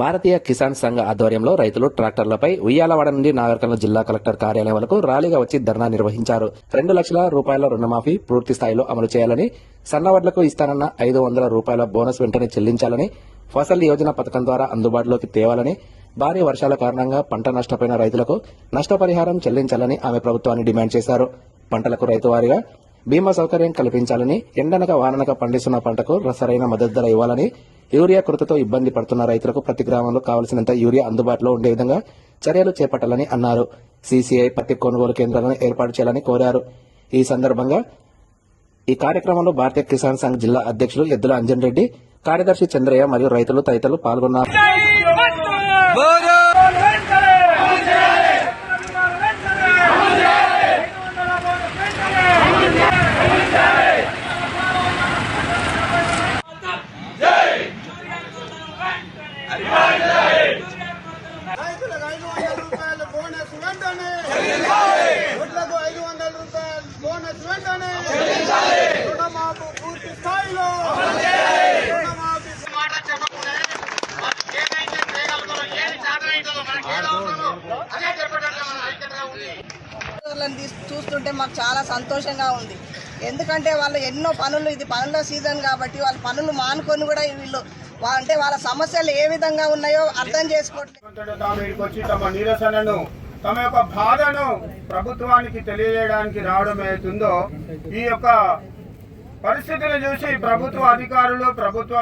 భారతీయ కిసాన్ సంఘ ఆధ్వర్యంలో రైతులు ట్రాక్టర్లపై ఉయ్యాలవాడ నుండి నాగర్కర్నూలు జిల్లా కలెక్టర్ కార్యాలయం వరకు ర్యాలీగా వచ్చి ధర్నా నిర్వహించారు. రెండు లక్షల రూపాయల రుణమాఫీ పూర్తి స్థాయిలో అమలు చేయాలని సన్నవడ్లకు ఇస్తానన్న ఐదు వందల రూపాయల బోనస్ వెంటనే చెల్లించాలని ఫసల్ యోజన పథకం ద్వారా అందుబాటులోకి తేవాలని భారీ వర్షాల కారణంగా పంట నష్టపోయిన రైతులకు నష్టపరిహారం చెల్లించాలని ఆమె ప్రభుత్వాన్ని డిమాండ్ చేశారు. పంటలకు రైతువారీగా బీమా సౌకర్యం కల్పించాలని ఎండనక వాననక పండిస్తున్న పంటకు సరైన మద్దతు ధర ఇవ్వాలని యూరియా కొరతతో ఇబ్బంది పడుతున్న రైతులకు ప్రతి గ్రామంలో కావలసినంత యూరియా అందుబాటులో ఉండే విధంగా చర్యలు చేపట్టాలని అన్నారు. సీసీఐ పత్తి కొనుగోలు కేంద్రాలను ఏర్పాటు చేయాలని కోరారు. ఈ సందర్భంగా ఈ కార్యక్రమంలో భారతీయ కిసాన్ సంఘ్ జిల్లా అధ్యక్షులు ఎద్దుల అంజన్ రెడ్డి కార్యదర్శి చంద్రయ్య మరియు రైతులు తదితరులు పాల్గొన్నారు. రైతులకు ఐదు వందల రూపాయలు బోనస్ వెంటనే ఐదు వందల రూపాయలు బోనస్ వెంటనే రుణమాఫీ పూర్తి స్థాయిలో చూస్తుంటే మాకు చాలా సంతోషంగా ఉంది ఎందుకంటే వాళ్ళు ఎన్నో పనులు ఇది పనుల సీజన్ కాబట్టి వాళ్ళ పనులు మానుకొని కూడా వీళ్ళు అంటే వాళ్ళ సమస్యలు ఏ విధంగా ఉన్నాయో అర్థం చేసుకోవట్లేదు తాము తమ నిరసనను తమ యొక్క బాధను ప్రభుత్వానికి తెలియజేయడానికి రావడం ఏతుందో ఈ యొక్క పరిస్థితిని చూసి ప్రభుత్వ అధికారులు ప్రభుత్వ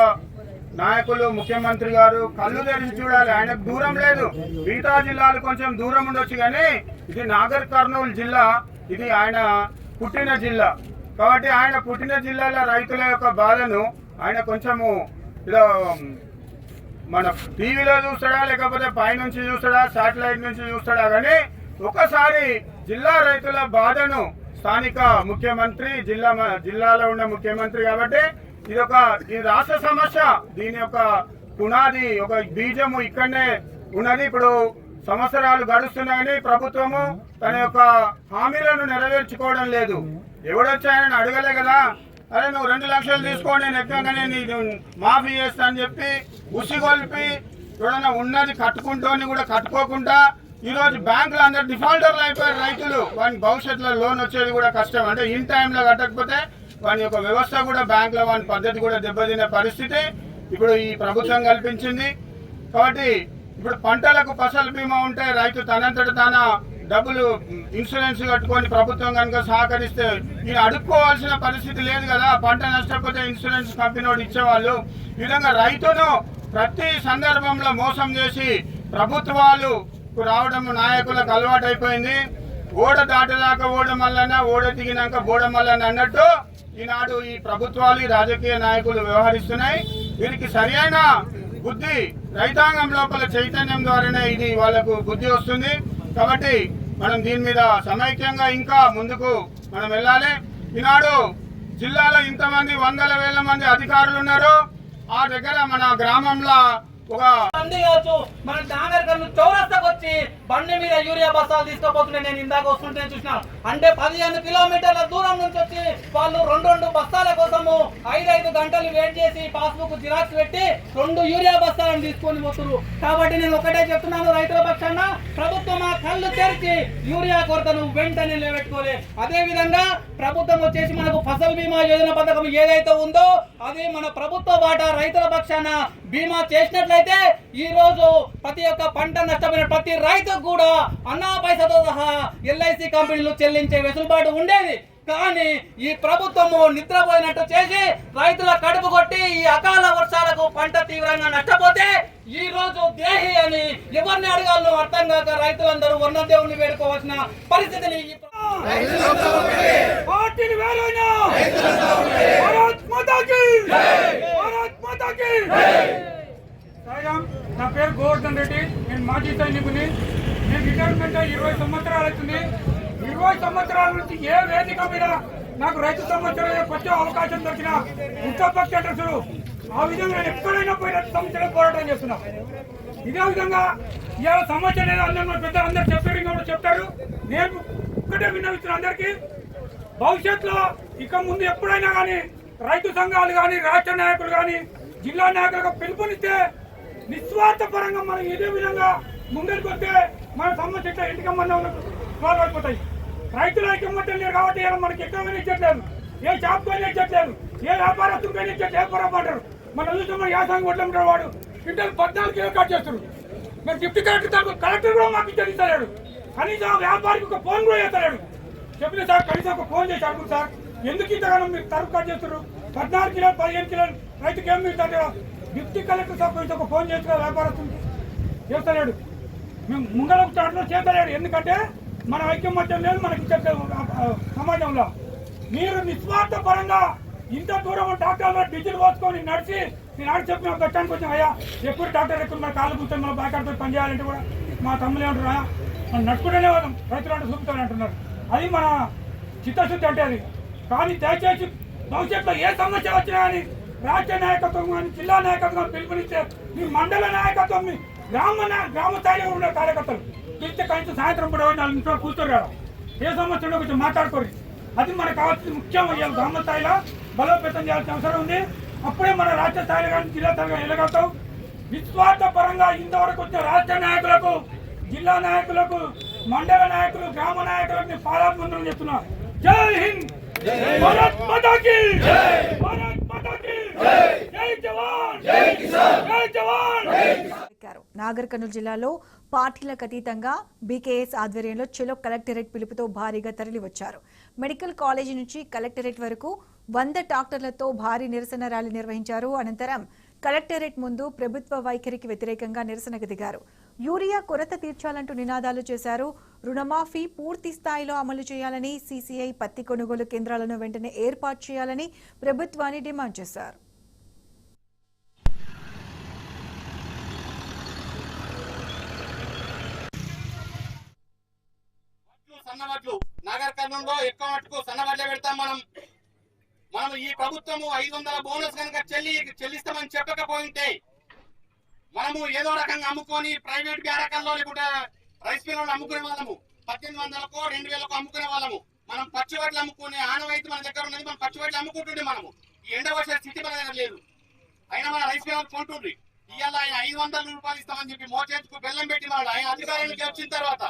నాయకులు ముఖ్యమంత్రి గారు కళ్ళు తెరిచి చూడాలి. ఆయనకు దూరం లేదు. మిగతా జిల్లాలు కొంచెం దూరం ఉండొచ్చు కానీ ఇది నాగర్ కర్నూలు జిల్లా ఇది ఆయన పుట్టిన జిల్లా. కాబట్టి ఆయన పుట్టిన జిల్లాల రైతుల యొక్క బాధను ఆయన కొంచెము ఇలా మన టీవీలో చూస్తాడా లేకపోతే పైనుంచి చూస్తాడా శాటిలైట్ నుంచి చూస్తాడా కానీ ఒకసారి జిల్లా రైతుల బాధను స్థానిక ముఖ్యమంత్రి జిల్లా మ- జిల్లాలో ఉన్న ముఖ్యమంత్రి కాబట్టి ఇది ఒక ఈ రాష్ట్ర సమస్య దీని యొక్క పునాది ఒక బీజము ఇక్కడనే ఉన్నది. ఇప్పుడు సంవత్సరాలు గడుస్తున్నాయని ప్రభుత్వము తన యొక్క హామీలను నెరవేర్చుకోవడం లేదు. ఎవడొచ్చాయని అడగలే కదా. అరే నువ్వు రెండు లక్షలు తీసుకో నేను ఎక్కగానే నీకు మాఫీ చేస్తా అని చెప్పి ఉసిగొల్పి ఎవడన్నా ఉన్నది కట్టుకుంటూని కూడా కట్టుకోకుండా ఈరోజు బ్యాంకులు అందరు డిఫాల్టర్లు అయిపోయారు రైతులు. వాని భవిష్యత్తులో లోన్ వచ్చేది కూడా కష్టం. అంటే ఇన్ టైంలో కట్టకపోతే వాని యొక్క వ్యవస్థ కూడా బ్యాంకులో వాని పద్ధతి కూడా దెబ్బతినే పరిస్థితి ఇప్పుడు ఈ ప్రభుత్వం కల్పించింది. కాబట్టి ఇప్పుడు పంటలకు ఫసల్ బీమా ఉంటే రైతు తనంతట తాన డబ్బులు ఇన్సూరెన్స్ కట్టుకొని ప్రభుత్వం కనుక సహకరిస్తే ఈయన అడుక్కోవాల్సిన పరిస్థితి లేదు కదా. పంట నష్టపోతే ఇన్సూరెన్స్ కంపెనీ వాడు ఇచ్చేవాళ్ళు. ఈ విధంగా రైతును ప్రతి సందర్భంలో మోసం చేసి ప్రభుత్వాలు రావడం నాయకులకు అలవాటు అయిపోయింది. ఓడ దాటదాకా ఓడ మల్లన్న ఓడ దిగినాక బోడ మల్లన్న అన్నట్టు ఈనాడు ఈ ప్రభుత్వాలు ఈ రాజకీయ నాయకులు వ్యవహరిస్తున్నాయి. వీరికి సరైన బుద్ధి రైతాంగం లోపల చైతన్యం ద్వారానే ఇది వాళ్ళకు బుద్ధి వస్తుంది. కాబట్టి మనం దీని మీద సమైక్యంగా ఇంకా ముందుకు మనం వెళ్ళాలి. ఈనాడు జిల్లాలో ఇంతమంది వందల వేల మంది అధికారులు ఉన్నారు. ఆ దగ్గర మన గ్రామంలో ఒక మంది కావచ్చు మన దానర్ కర్నూలు చౌరస్తాకు వచ్చి బండి మీద యూరియా బస్తాలు తీసుకోపోతుంటే నేను ఇందాక వస్తుంటే చూసిన అంటే పదిహేను కిలోమీటర్ల దూరం నుంచి వచ్చి వాళ్ళు రెండు రెండు బస్తాల కోసము ఐదు ఐదు గంటలు వెయిట్ చేసి పాస్బుక్ జిరాక్స్ పెట్టి రెండు యూరియా బస్తాలను తీసుకొని పోతున్నారు. కాబట్టి నేను ఒకటే చెప్తున్నాను రైతుల పక్షాన ప్రభుత్వం ఆ కళ్ళు తెరిచి యూరియా కొరతను వెంటనే నిలబెట్టుకోలే. అదేవిధంగా ప్రభుత్వం వచ్చేసి మనకు ఫసల్ బీమా యోజన పథకం ఏదైతే ఉందో అది మన ప్రభుత్వ వాటా రైతుల పక్షాన బీమా చేసినట్లయితే ఈ రోజు ప్రతి ఒక్క పంట నష్టపోయిన ప్రతి రైతుకు కూడా అన్నా పైసతో సహా ఎల్ఐసి కంపెనీలు చెల్లించే వెసులుబాటు ఉండేది. కానీ ఈ ప్రభుత్వము నిద్రపోయినట్టు చేసి రైతుల కడుపు కొట్టి ఈ అకాల వర్షాలకు పంట తీవ్రంగా నష్టపోతే ఈ రోజు దేహి అని ఎవరిని అడగాలో అర్థం కాక రైతులందరూ వర్ణ దేవుణ్ణి వేడుకోవాల్సిన పరిస్థితిని పార్టీని వేరైనా భారత్ మాతాకి భారత్ మాతాకి సాయిరామ్ నా పేరు గోవర్ధన్ రెడ్డి. నేను మాజీ సైనికుని. నేను రిటైర్మెంట్ ఇరవై సంవత్సరాలు అవుతుంది. ఇరవై సంవత్సరాల నుంచి ఏ వేదిక మీద నాకు రైతు సంవత్సరం వచ్చే అవకాశం దొరికిన ఉత్తపక్ష అడ్రస్సులు ఆ విధంగా నేను ఎక్కడైనా పోయి రైతు సమస్యలు పోరాటం చేస్తున్నా. ఇదే విధంగా ఇవాళ సమస్య లేదు అందరూ పెద్ద పెద్దలు అందరు చెప్పారు ఇంకా చెప్తారు. నేను ఒక్కటే విన్నవిస్తున్నా అందరికీ భవిష్యత్తులో ఇక ముందు ఎప్పుడైనా కానీ రైతు సంఘాలు కానీ రాష్ట్ర నాయకులు కానీ జిల్లా నాయకులకు పిలుపునిస్తే నిస్వార్థపరంగా మనం ఇదే విధంగా ముందరికి వస్తే మన సమస్య ఎట్లా ఇంటికి సంబంధం అయిపోతాయి రైతులు ఐక్యమత్యం లేరు కాబట్టి మనకి ఎక్కువ ఇచ్చట్లేదు ఏ షాప్ కానీ ఇచ్చట్లేదు ఏ వ్యాపారస్తులు కానీ ఇచ్చట్లేదు ఏ పొరపాటారు మన చూసిన మన యాసంగి ఒడ్లు వాడు. క్వింటల్ పద్నాలుగు కిలో కట్ చేస్తారు మరి డిప్టీ కలెక్టర్ తరపు కలెక్టర్ కూడా మాకు ఇచ్చేది కనీసం వ్యాపారికి ఒక ఫోన్ కూడా చేస్తలేడు. చెప్పిన సార్ కనీసం ఒక ఫోన్ చేసి అడుగు సార్. ఎందుకు ఇంతగానో మీరు తరపు కట్ చేస్తారు పద్నాలుగు కిలోలు పదిహేను కిలోలు రైతుకి ఏం మిగులుతుంది డిప్యూటీ కలెక్టర్ సార్ ఒక ఫోన్ చేస్తున్నా వ్యాపారస్తుంది చేస్తలేడు. మేము ముంగలకు చాటులో చేస్తలేడు ఎందుకంటే మన ఐక్యమత్యం లేదు మనకి సమాజంలో. మీరు నిస్వార్థ పరంగా ఇంత దూరం డాక్టర్లో డీజిల్ పోసుకొని నడిచి నేను ఆడ చెప్పిన గట్టానికి వచ్చాం అయ్యా ఎప్పుడు డాక్టర్ ఎక్కువ మన కాళ్ళు కూర్చొని మన బ్యాక్ పని చేయాలంటే కూడా మా తమ్ములు ఏమంటారా మనం నడుచుకుంటూనే వాళ్ళం. రైతులు అంటే చూపుతాను అంటున్నారు. అది మన చిత్తశుద్ధి అంటే అది. కానీ దయచేసి భవిష్యత్తులో ఏ సమస్య వచ్చినా కానీ రాజ్య నాయకత్వం కానీ జిల్లా నాయకత్వం కానీ పిలుపునిస్తే మీ మండల నాయకత్వం మీ గ్రామ గ్రామ స్థాయిలో ఉన్న కార్యకర్తలు. పిలిస్తే కనీసం సాయంత్రం కూడా నాలుగు నిమిషాలు కూర్చోరు కదా ఏ ఉందో కొంచెం మాట్లాడుకోరు. అది మనకు కావాల్సింది ముఖ్యం అయ్యాలి గ్రామ స్థాయిలో బలోపేతం చేయాల్సిన అవసరం ఉంది. అప్పుడే మన రాజ్య స్థాయిలో కానీ జిల్లా స్థాయిలో వెళ్ళగలుగుతాం విశ్వాస పరంగా ఇంతవరకు వచ్చిన రాష్ట్ర నాయకులకు జిల్లా నాయకులకు మండల నాయకులు గ్రామ నాయకులకు పాదాభివందనం చెప్తున్నా. జై హింద్! భారత్ మాతాకి నాగర్ కర్నూలు జిల్లాలో పార్టీలకు అతీతంగా బీకేఎస్ ఆధ్వర్యంలో చెలో కలెక్టరేట్ పిలుపుతో భారీగా తరలివచ్చారు. మెడికల్ కాలేజీ నుంచి కలెక్టరేట్ వరకు వంద డాక్టర్లతో భారీ నిరసన ర్యాలీ నిర్వహించారు. అనంతరం కలెక్టరేట్ ముందు ప్రభుత్వ వైఖరికి వ్యతిరేకంగా నిరసనకు దిగారు. యూరియా కొరత తీర్చాలంటూ నినాదాలు చేశారు. రుణమాఫీ పూర్తి స్థాయిలో అమలు చేయాలని సీసీఐ పత్తి కొనుగోలు కేంద్రాలను వెంటనే ఏర్పాటు చేయాలని ప్రభుత్వాన్ని డిమాండ్ చేశారు. సన్నవడ్లు నాగర్ కర్ణంలో ఎక్కువ మటుకు సన్నవడ్లే పెడతాం మనం. మనం ఈ ప్రభుత్వము ఐదు వందల బోనస్ కనుక చెల్లి చెల్లిస్తామని చెప్పకపోయింటే మనము ఏదో రకంగా అమ్ముకొని ప్రైవేట్ బ్యారకంలో లేకుంటే రైస్ మిల్లు అమ్ముకునే వాళ్ళము. పద్దెనిమిది వందలకో రెండు వేలకు అమ్ముకునే వాళ్ళము. మనం పచ్చి వడ్లు అమ్ముకునే ఆనవాయితీ మన దగ్గర ఉన్నది మనం పచ్చివాట్లు అమ్ముకుంటుండే మనము. ఈ ఎండ వచ్చే స్థితి మన దగ్గర లేదు. అయినా మన రైస్ మిల్లు కొంటుండ్రి. ఇవాళ ఆయన ఐదు వందల రూపాయలు ఇస్తామని చెప్పి మోచేతుకు బెల్లం పెట్టి వాళ్ళు ఆయన అధికారానికి వచ్చిన తర్వాత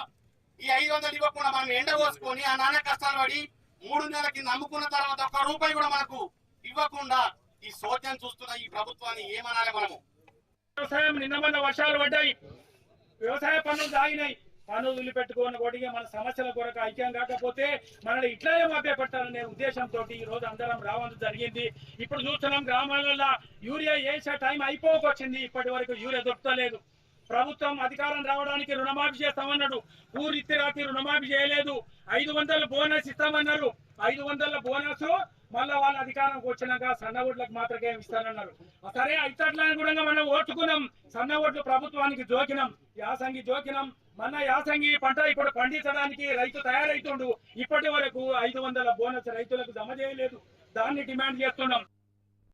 ఈ ఐదు వందలు ఇవ్వకుండా మనం ఎండగోసుకొని ఆ నాన్న కష్టాలు పడి మూడు నెలల కింద అమ్ముకున్న తర్వాత ఒక్క రూపాయి కూడా మనకు ఇవ్వకుండా ఈ శోచం చూస్తున్న ఈ ప్రభుత్వాన్ని ఏమనాలి మనము? వ్యవసాయం నిన్న మొన్న వర్షాలు పడ్డాయి. వ్యవసాయ పనులు దాగినాయి పనులు వదిలిపెట్టుకోని కొడిగి మన సమస్యల కొరకు ఐక్యం కాకపోతే మనల్ని ఇట్లానే మభ్యపెట్టాలనే ఉద్దేశంతో ఈ రోజు అందరం రావడం జరిగింది. ఇప్పుడు చూస్తున్నాం గ్రామాలలో యూరియా వేసే టైం అయిపోకొచ్చింది. ఇప్పటి వరకు యూరియా దొరకలేదు. ప్రభుత్వం అధికారం రావడానికి రుణమాఫీ చేస్తామన్నాడు. పూర్తి రాత్రి రుణమాఫీ చేయలేదు. ఐదు వందల బోనస్ ఇస్తామన్నారు. ఐదు వందల బోనస్ మళ్ళా వాళ్ళ అధికారంకి వచ్చినాక సన్న ఓట్లకు మాత్రమే ఇస్తానన్నారు. సరే ఇతట్లని కూడా మనం ఓటుకున్నాం. సన్న ఓట్లు ప్రభుత్వానికి జోకినాం. యాసంగి జోకినాం. మన యాసంగి పంట ఇప్పుడు పండించడానికి రైతు తయారైతుండు. ఇప్పటి వరకు ఐదు వందల బోనస్ రైతులకు జమ చేయలేదు. దాన్ని డిమాండ్ చేస్తున్నాం.